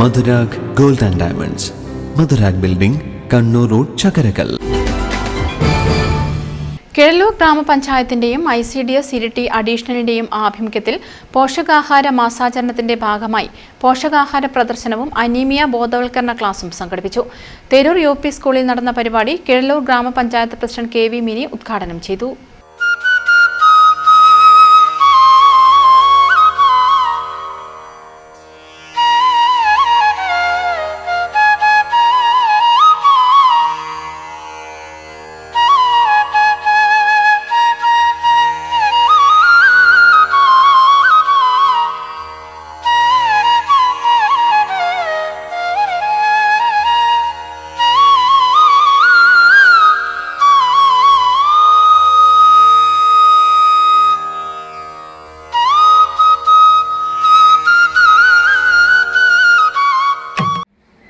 Madhurag gold and diamonds. Madhurag building Kannur road Chakkarakkal. Keezhallur ഗ്രാമപഞ്ചായത്തിന്റെയും I C D S Iritty അഡീഷണലിന്റെയും ആഭിമുഖ്യത്തിൽ പോഷകാഹാര മാസാചരണത്തിന്റെ ഭാഗമായി പോഷകാഹാര പ്രദർശനവും അനീമിയ ബോധവൽക്കരണ ക്ലാസും സംഘടിപ്പിച്ചു. തെരൂർ യു സ്കൂളിൽ നടന്ന പരിപാടി കിഴല്ലൂർ ഗ്രാമപഞ്ചായത്ത് പ്രസിഡന്റ് കെ വി മിനി ഉദ്ഘാടനം ചെയ്തു.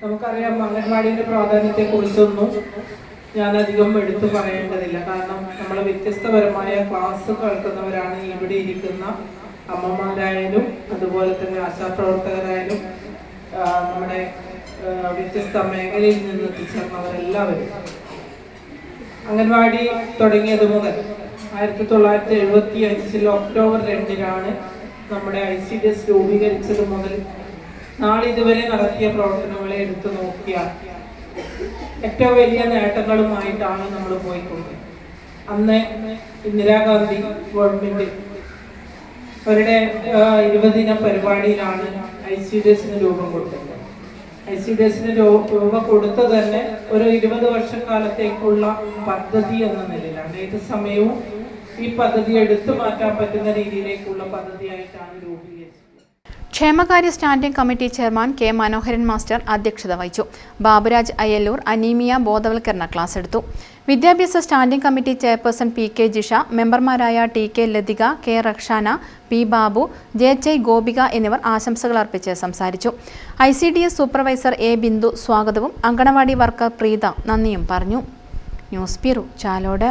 നമുക്കറിയാം അംഗൻവാടിയുടെ പ്രാധാന്യത്തെ കുറിച്ചൊന്നും ഞാൻ അധികം എടുത്തു പറയേണ്ടതില്ല. കാരണം നമ്മൾ വ്യത്യസ്തപരമായ ക്ലാസ് കേൾക്കുന്നവരാണ് ഇവിടെ ഇരിക്കുന്ന അമ്മമാരായാലും അതുപോലെ തന്നെ ആശാപ്രവർത്തകരായാലും നമ്മുടെ വ്യത്യസ്ത മേഖലയിൽ നിന്ന് എത്തിച്ചേർന്നവരെല്ലാവരും. അംഗൻവാടി തുടങ്ങിയത് മുതൽ ആയിരത്തി തൊള്ളായിരത്തി എഴുപത്തി അഞ്ചിൽ ഒക്ടോബർ രണ്ടിനാണ് നമ്മുടെ ഐ സി ഡി എസ് രൂപീകരിച്ചത് മുതൽ നാളിതുവരെ നടത്തിയ പ്രവർത്തനങ്ങളെ എടുത്തു നോക്കിയാൽ ഏറ്റവും വലിയ നേട്ടങ്ങളുമായിട്ടാണ് നമ്മൾ പോയിക്കൊണ്ടത്. അന്ന് ഇന്ദിരാഗാന്ധി ഗവൺമെന്റ് അവരുടെ ഇരുപതിന പരിപാടിയിലാണ് ഐ സി ഡി എസിന് രൂപം കൊടുത്തത്. ഐ സി ഡി എസിന് രൂപം കൊടുത്തത് തന്നെ ഒരു ഇരുപത് വർഷക്കാലത്തേക്കുള്ള പദ്ധതി എന്ന നിലയിലാണ്. ഏത് സമയവും ഈ പദ്ധതി എടുത്തു മാറ്റാൻ പറ്റുന്ന രീതിയിലേക്കുള്ള പദ്ധതിയായിട്ടാണ് രൂപീകരിച്ചത്. ക്ഷേമകാര്യ standing committee chairman K Manoharan master അധ്യക്ഷത വഹിച്ചു. ബാബുരാജ് അയ്യല്ലൂർ അനീമിയ ബോധവൽക്കരണ ക്ലാസ് എടുത്തു. വിദ്യാഭ്യാസ standing committee chairperson P K Jisha മെമ്പർമാരായ T K Lathika K Rakshana P Babu J ചൈ Gopika എന്നിവർ ആശംസകൾ അർപ്പിച്ച് സംസാരിച്ചു. I C D S supervisor A Bindu സ്വാഗതവും അങ്കണവാടി വർക്കർ പ്രീത നന്ദിയും പറഞ്ഞു. News bureau Chalode.